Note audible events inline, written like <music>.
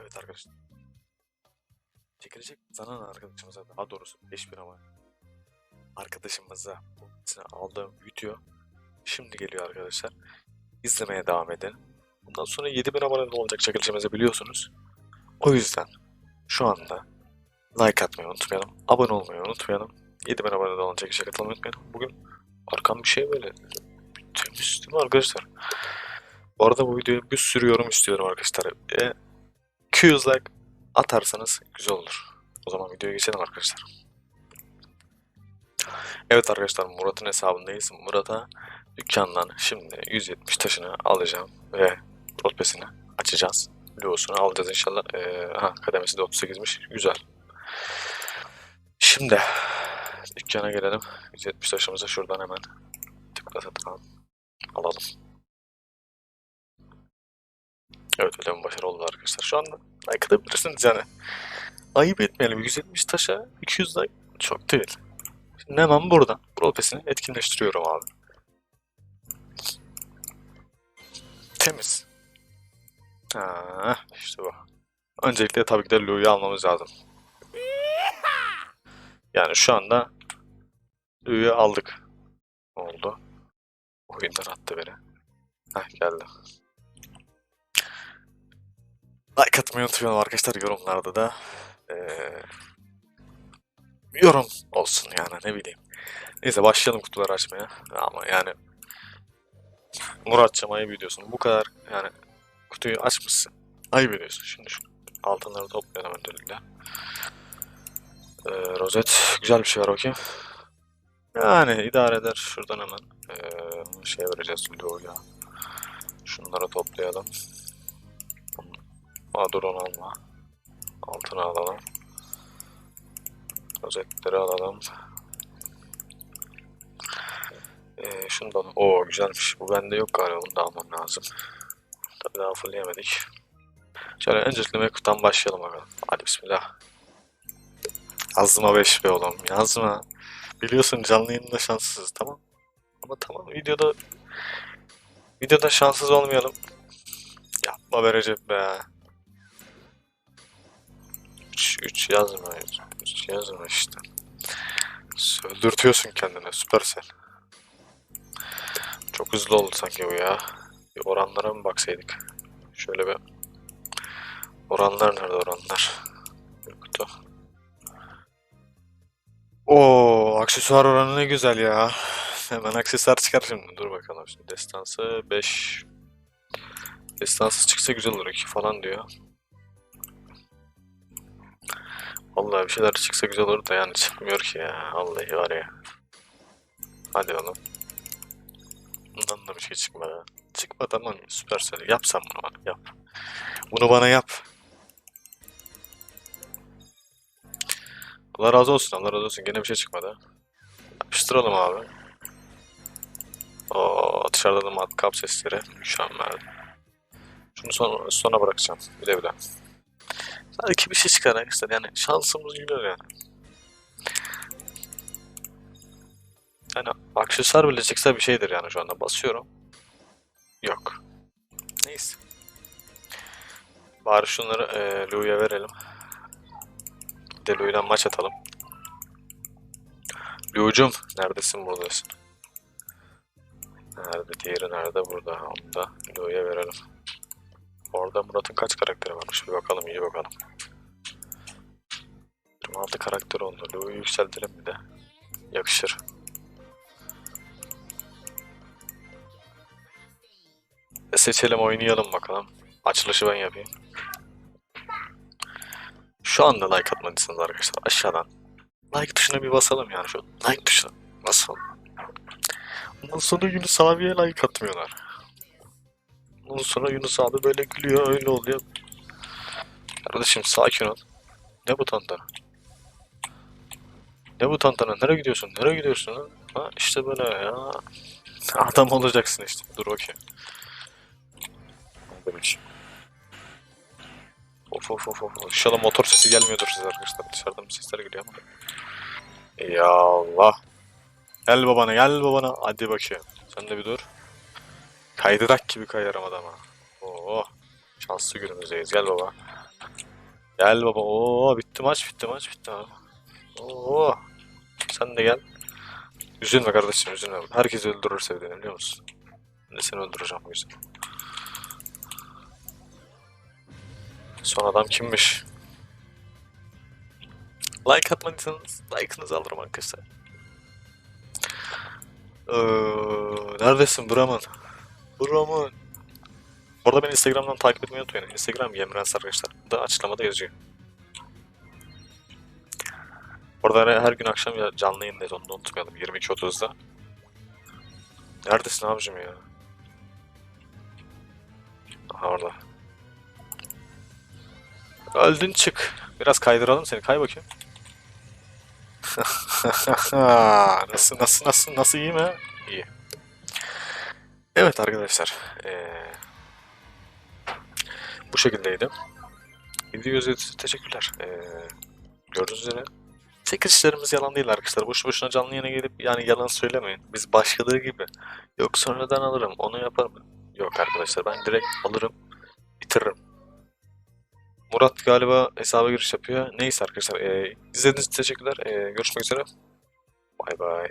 Evet arkadaşlar. Çekilecek zanan arkadaşımıza daha doğrusu 5000 ama arkadaşımıza aldığım video şimdi geliyor arkadaşlar. İzlemeye devam edin. Bundan sonra 7000 abone olacak çekilişimizi biliyorsunuz. O yüzden şu anda like atmayı unutmayalım. Abone olmayı unutmayalım. 7000 abone olacak çekilişe katılmayı unutmayalım. Bugün arkam bir şey böyle temiz değil mi arkadaşlar? Bu arada bu videoya bir sürü yorum istiyorum arkadaşlar. E, 200 like atarsanız güzel olur. O zaman videoya geçelim arkadaşlar. Evet arkadaşlar Murat'ın hesabındayız. Murat'a dükkandan şimdi 170 taşını alacağım ve rotbesini açacağız. Logo'sunu alacağız inşallah. Ee, aha, kademesi de 38'miş. Güzel. Şimdi dükkana gelelim. 170 taşımızı şuradan hemen tıklatalım. Alalım. Evet öyle bir başarı oldu arkadaşlar. Şu anda like atabilirsiniz yani. Ayıp etmeyelim. 170 taşa 200 like çok değil. Şimdi hemen buradan protesini etkinleştiriyorum abi. Temiz. Ha, işte bu. Öncelikle tabii ki de Lou'yu almamız lazım. Yani şu anda Lou'yu aldık. Oldu. Oyundan attı beni. Heh geldi. Like atmayı unutmayalım arkadaşlar yorumlarda da. Ee, yorum olsun yani ne bileyim. Neyse başlayalım kutuları açmaya. Ama yani Muratcığım ayıp ediyorsun. Bu kadar yani kutuyu açmışsın. Ayıp ediyorsun. Şimdi şu altınları toplayalım öncelikle. Ee, rozet güzel bir şey var bakayım. Yani idare eder. Şuradan hemen ee, şey vereceğiz Luo'ya. Şunları toplayalım. Aa, dur alma. Altını alalım. Rozetleri alalım. Ee, şunu. Oo güzelmiş. Bu bende yok galiba. Bunu da almam lazım. Tabii daha fullleyemedik. Şöyle öncelikle Mekut'tan başlayalım bakalım. Hadi bismillah. Yazma 5 be oğlum. Yazma. Biliyorsun canlı yayında şanssızız tamam. Ama tamam videoda videoda şanssız olmayalım. Yapma be Recep be. 3, 3 yazma. 3 yazma işte. Söldürtüyorsun kendine süpersel. Çok hızlı oldu sanki bu ya. Bir oranlara mı baksaydık? Şöyle bir oranlar nerede oranlar? Yoktu. Oo, aksesuar oranı ne güzel ya. Hemen aksesuar çıkar şimdi. Dur bakalım şimdi. Destansı 5. Destansı çıksa güzel olur 2 falan diyor. Vallahi bir şeyler çıksa güzel olur da yani çıkmıyor ki ya. Vallahi var ya. Hadi oğlum. Bundan da bir şey çıkmadı. Çıkma tamam Supercell. Yap sen bunu bana yap. Bunu bana yap. Allah razı olsun Allah razı olsun. Gene bir şey çıkmadı. Yapıştıralım abi. Oo, dışarıda da matkap sesleri. Mükemmel. Şunu sonra, sona bırakacağım. Bile bile. Belki bir şey çıkar arkadaşlar. Yani şansımız gülüyor yani. Yani aksesuar bile bir şeydir yani şu anda. Basıyorum. Yok. Neyse. Bari şunları e, Lou'ya verelim. De Lou'yla maç atalım. Lou'cum neredesin buradasın? Nerede? Diğeri nerede? Burada. Onu da Lou'ya verelim. Orada Murat'ın kaç karakteri varmış? Bir bakalım, iyi bakalım. 26 karakter oldu. Lou'yu yükseltelim bir de. Yakışır. E, Seçelim, oynayalım bakalım. Açılışı ben yapayım. Şu anda like atmadıysanız arkadaşlar aşağıdan like tuşuna bir basalım yani şu like tuşuna basalım. Ondan sonra Yunus abiye like atmıyorlar. Ondan sonra Yunus abi böyle gülüyor öyle oluyor. Kardeşim sakin ol. Ne bu tantana? Ne bu tantana? Nereye gidiyorsun? Nereye gidiyorsun? Ha, işte böyle ya. Adam olacaksın işte. Dur bakayım. Demiş. Of of of of. İnşallah motor sesi gelmiyordur size arkadaşlar. Dışarıdan sesler geliyor ama. Ya Allah. Gel babana gel babana. Hadi bakayım. Sen de bir dur. Kaydırak gibi kayarım adama. Oo. Şanslı günümüzdeyiz. Gel baba. Gel baba. Oo bitti maç bitti maç bitti abi. Oo. Sen de gel. Üzülme kardeşim üzülme. Herkes öldürür sevdiğini biliyor musun? Ben de seni öldüreceğim bu yüzden. Son adam kimmiş? Like atmadıysanız like'ınızı alırım arkadaşlar. Ee, neredesin Brahman? Brahman. Bu arada beni Instagram'dan takip etmeyi unutmayın. Instagram Yemrens arkadaşlar. Da açıklamada yazıyor. Orada her, gün akşam canlı yayındayız onu da unutmayalım 22.30'da. Neredesin abicim ya? Aha orada. Öldün çık. Biraz kaydıralım seni. Kay bakayım. <laughs> nasıl nasıl nasıl nasıl iyi mi? İyi. Evet arkadaşlar. eee, bu şekildeydi. İzlediğiniz için teşekkürler. Eee gördüğünüz üzere çekilişlerimiz yalan değil arkadaşlar. Boşu boşuna canlı yayına gelip yani yalan söylemeyin. Biz başkaları gibi. Yok sonradan alırım, onu yaparım. Yok arkadaşlar ben direkt alırım, bitiririm. Murat galiba hesaba giriş yapıyor. Neyse arkadaşlar. eee izlediğiniz için teşekkürler. Eee görüşmek üzere. Bay bay.